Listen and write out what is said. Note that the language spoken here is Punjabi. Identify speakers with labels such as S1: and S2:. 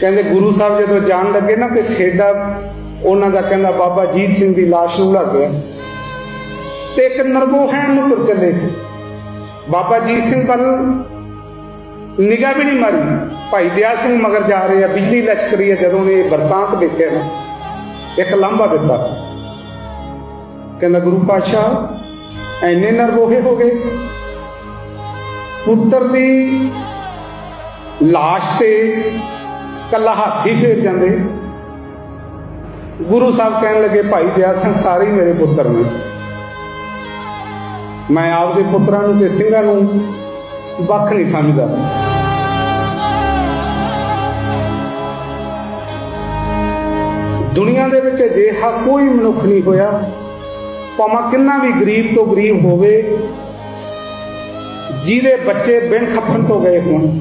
S1: ਕਹਿੰਦੇ ਗੁਰੂ ਸਾਹਿਬ ਜਦੋਂ ਜਾਣ ਲੱਗੇ ਨਾ ਤੇ ਠੇਡਾ ਉਹਨਾਂ ਦਾ ਕਹਿੰਦਾ ਬਾਬਾ ਜੀਤ ਸਿੰਘ ਦੀ ਲਾਸ਼ ਨੂੰ ਲੱਗ ਗਿਆ। ਤੇ ਇੱਕ ਨਰਗੋਹੈਣ ਨੂੰ ਤੁਰ ਚੱਲੇ ਬਾਬਾ ਜੀਤ ਸਿੰਘ ਵੱਲ ਨਿਗਾਹ ਵੀ ਨਹੀਂ ਮਾਰੀ। ਭਾਈ ਦਿਆ ਸਿੰਘ ਮਗਰ ਜਾ ਰਹੇ ਆ, ਬਿਜਲੀ ਲਸ਼ਕਰੀ ਰਹੀ ਹੈ ਜਦੋਂ ਨੇ ਵਰਤਾਂਤ ਦੇਖਿਆ ਨਾ, ਇੱਕ ਲਾਂਭਾ ਦਿੱਤਾ। ਕਹਿੰਦਾ ਗੁਰੂ ਪਾਤਸ਼ਾਹ, ਐਨੇ ਨਰਗੋਹੇ ਹੋ ਗਏ। ਪੁੱਤਰ ਦੀ ਲਾਸ਼ ਤੇ ਕੱਲਾ ਹਾਥੀ ਫੇਰ ਜਾਂਦੇ। ਗੁਰੂ ਸਾਹਿਬ ਕਹਿਣ ਲੱਗੇ, ਭਾਈ ਦਿਆ ਸਿੰਘ ਸਾਰੇ ਹੀ ਮੇਰੇ ਪੁੱਤਰ ਨੇ। ਮੈਂ ਆਪਦੇ ਪੁੱਤਰਾਂ ਨੂੰ ਤੇ ਸਿੰਘਾਂ ਨੂੰ ਵੱਖ ਨਹੀਂ ਸਮਝਦਾ। ਦੁਨੀਆ ਦੇ ਵਿੱਚ ਅਜਿਹਾ ਕੋਈ ਮਨੁੱਖ ਨਹੀਂ ਹੋਇਆ। ਭਾਵੇਂ ਕਿੰਨਾ ਵੀ ਗਰੀਬ ਤੋਂ ਗਰੀਬ ਹੋਵੇ, ਜਿਹਦੇ ਬੱਚੇ ਬਿਨ ਖੱਪਣ ਤੋਂ ਗਏ ਹੋਣ।